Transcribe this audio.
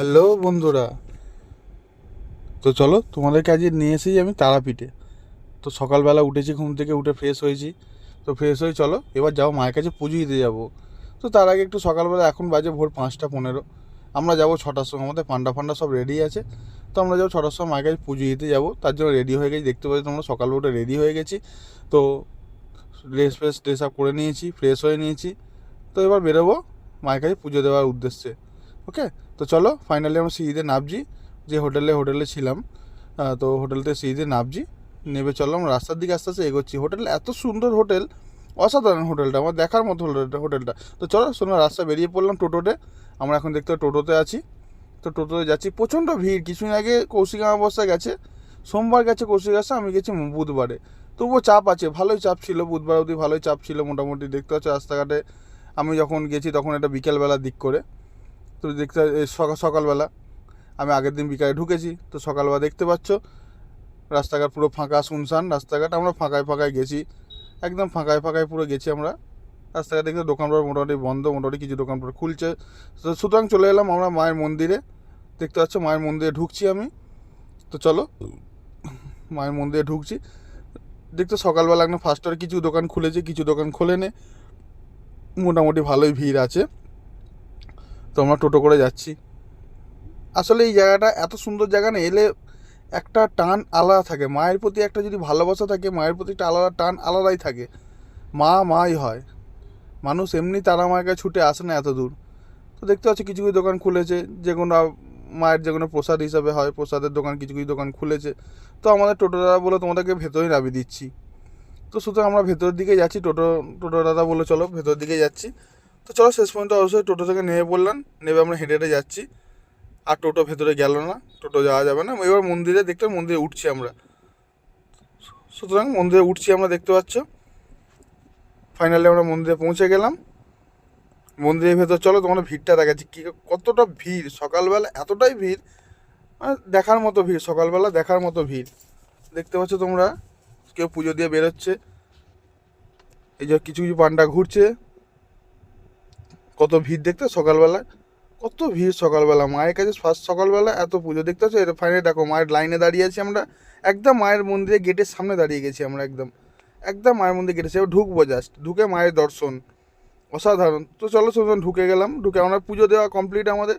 Hello বন্ধুরা। তো চলো তোমাদেরকে আজকে নিয়ে এসেছি আমি তারাপীঠে। তো সকালবেলা উঠেছি, ঘুম থেকে উঠে ফ্রেশ হয়েছি। তো ফ্রেশ হয়ে চলো, এবার যাও মায়ের কাছে পুজো দিতে যাব। তো তার আগে একটু সকালবেলা এখন বাজে ভোর পাঁচটা পনেরো। আমরা যাব ছটার সময়, আমাদের পান্ডা ফান্ডা সব রেডি আছে। তো আমরা যাব ছটার সময় মায়ের কাছে পুজো দিতে যাব। তার জন্য রেডি হয়ে গেছি, দেখতে পাচ্ছি তোমরা সকাল উঠে রেডি হয়ে গেছি। তো ড্রেস ফ্রেস ড্রেস আপ করে নিয়েছি ফ্রেশ হয়ে নিয়েছি। তো এবার বেরোবো মায়ের কাছে পুজো দেওয়ার উদ্দেশ্যে। ওকে? তো চলো ফাইনালি আমরা সিঁড়িতে নামছি। যে হোটেলে হোটেলে ছিলাম তো হোটেলতে সিঁড়িতে নামছি। নেবে চলো, আমরা রাস্তার দিকে আস্তে আস্তে এগোচ্ছি। হোটেল এত সুন্দর হোটেল, অসাধারণ হোটেলটা, আমার দেখার মতো হোটেলটা। তো চলো শোনো রাস্তা বেরিয়ে পড়লাম টোটোতে। আমরা এখন দেখতে টোটোতে আছি। তো টোটোতে যাচ্ছি, প্রচণ্ড ভিড়। কিছুদিন আগে কৌশিক অমাবস্যা গেছে। সোমবার গেছে কৌশিক আসা আমি গেছি বুধবারে। তবুও চাপ আছে, ভালোই চাপ ছিল। বুধবার অবধি ভালোই চাপ ছিল, মোটামুটি দেখতে পাচ্ছ রাস্তাঘাটে। আমি যখন গেছি তখন এটা বিকেলবেলার দিক করে। তো দেখতে সকাল সকালবেলা। আমি আগের দিন বিকালে ঢুকেছি, তো সকালবেলা দেখতে পাচ্ছ, রাস্তাঘাট পুরো ফাঁকা, শুনশান রাস্তাঘাট। আমরা ফাঁকায় ফাঁকায় গেছি, একদম ফাঁকায় ফাঁকায় পুরো গেছি আমরা। রাস্তাঘাট দেখতে দোকানপাট মোটামুটি বন্ধ, মোটামুটি কিছু দোকানপাট খুলছে। তো সুতরাং চলে এলাম আমরা মায়ের মন্দিরে। দেখতে পাচ্ছ, মায়ের মন্দিরে ঢুকছি আমি। তো চলো, মায়ের মন্দিরে ঢুকছি। দেখতে সকালবেলা এখন ফার্স্টে কিছু দোকান খুলেছে, কিছু দোকান খোলেনি। মোটামুটি ভালোই ভিড় আছে। তো আমরা টোটো করে যাচ্ছি। আসলে এই জায়গাটা এত সুন্দর জায়গা না, এলে একটা টান আলাদা থাকে। মায়ের প্রতি একটা যদি ভালোবাসা থাকে, মায়ের প্রতি একটা আলাদা টান আলাদাই থাকে। মা মাই হয়। মানুষ এমনি তারা মায়ের কাছে ছুটে আসে না এত দূর। তো দেখতে পাচ্ছি কিছু কিছু দোকান খুলেছে, যে কোনো মায়ের যে কোনো প্রসাদ হিসাবে হয়, প্রসাদের দোকান, কিছু কিছু দোকান খুলেছে। তো আমাদের টোটো দাদা বলে তোমাদেরকে ভেতরে নামিয়ে দিচ্ছি। তো সুতরাং আমরা ভেতরের দিকে যাচ্ছি, টোটো টোটো দাদা বলে চলো, ভেতরের দিকে যাচ্ছি। তো চলো শেষ পর্যন্ত অবশ্যই টোটো থেকে নেমে পড়লাম। নেমে আমরা হেঁটে হেঁটে যাচ্ছি। আর টোটো ভেতরে গেল না। টোটো যাওয়া যাবে না। এবার মন্দিরে দেখতে মন্দিরে উঠছি আমরা। সুতরাং মন্দিরে উঠছি আমরা, দেখতে পাচ্ছ। ফাইনালি আমরা মন্দিরে পৌঁছে গেলাম। মন্দিরের ভেতর, চলো তোমরা ভিড়টা দেখাচ্ছি। কী, কতটা ভিড়? সকালবেলা এতটাই ভিড় মানে দেখার মতো ভিড়, সকালবেলা দেখার মতো ভিড়। দেখতে পাচ্ছ তোমরা, কেউ পুজো দিয়ে বেরোচ্ছে। এই যে কিছু কিছু পান্ডা ঘুরছে। কত ভিড় দেখতে সকালবেলা? কত ভিড় সকালবেলা? মায়ের কাছে ফার্স্ট সকালবেলা এত পুজো দেখতে পাচ্ছ এটা ফাইনালি দেখো, মায়ের লাইনে দাঁড়িয়ে আছি আমরা। একদম মায়ের মন্দিরে গেটের সামনে দাঁড়িয়ে গেছি আমরা একদম। একদম মায়ের মন্দির গেটে এবার ঢুকবো জাস্ট ঢুকে মায়ের দর্শন। অসাধারণ। তো চলো সুন্দর ঢুকে গেলাম। ঢুকে আমরা পুজো দেওয়া কমপ্লিট আমাদের।